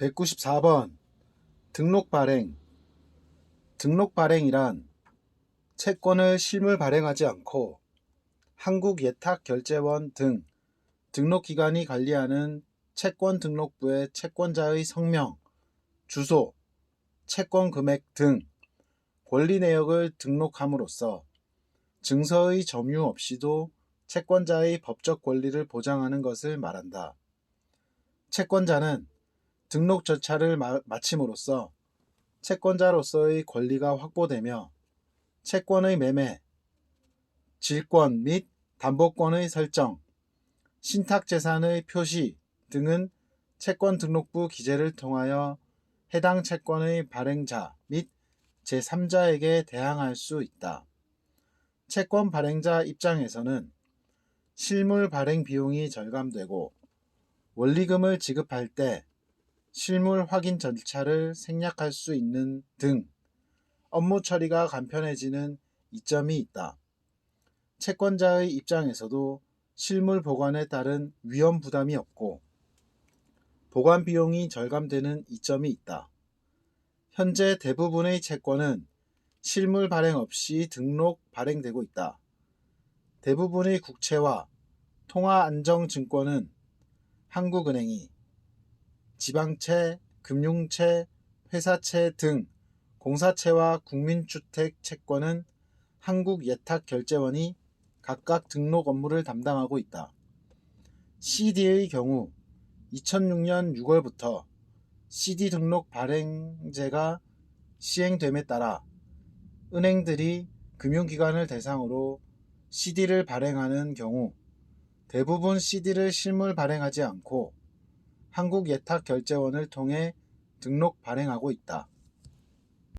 194번 등록 발행 등록 발행이란 채권을 실물 발행하지 않고 한국예탁결제원 등 등록기관이 관리하는 채권등록부의 채권자의 성명, 주소, 채권 금액 등 권리 내역을 등록함으로써 증서의 점유 없이도 채권자의 법적 권리를 보장하는 것을 말한다. 채권자는 등록 절차를 마, 마침으로써 채권자로서의 권리가 확보되며 채권의 매매, 질권 및 담보권의 설정, 신탁재산의 표시 등은 채권 등록부 기재를 통하여 해당 채권의 발행자 및 제3자에게 대항할 수 있다. 채권 발행자 입장에서는 실물 발행 비용이 절감되고 원리금을 지급할 때 실물 확인 절차를 생략할 수 있는 등 업무 처리가 간편해지는 이점이 있다. 채권자의 입장에서도 실물 보관에 따른 위험 부담이 없고 보관 비용이 절감되는 이점이 있다. 현재 대부분의 채권은 실물 발행 없이 등록 발행되고 있다. 대부분의 국채와 통화안정증권은 한국은행이 지방채, 금융채, 회사채 등 공사채와 국민주택 채권은 한국예탁결제원이 각각 등록 업무를 담당하고 있다. CD의 경우 2006년 6월부터 CD 등록 발행제가 시행됨에 따라 은행들이 금융기관을 대상으로 CD를 발행하는 경우 대부분 CD를 실물 발행하지 않고 한국예탁결제원을 통해 등록 발행하고 있다.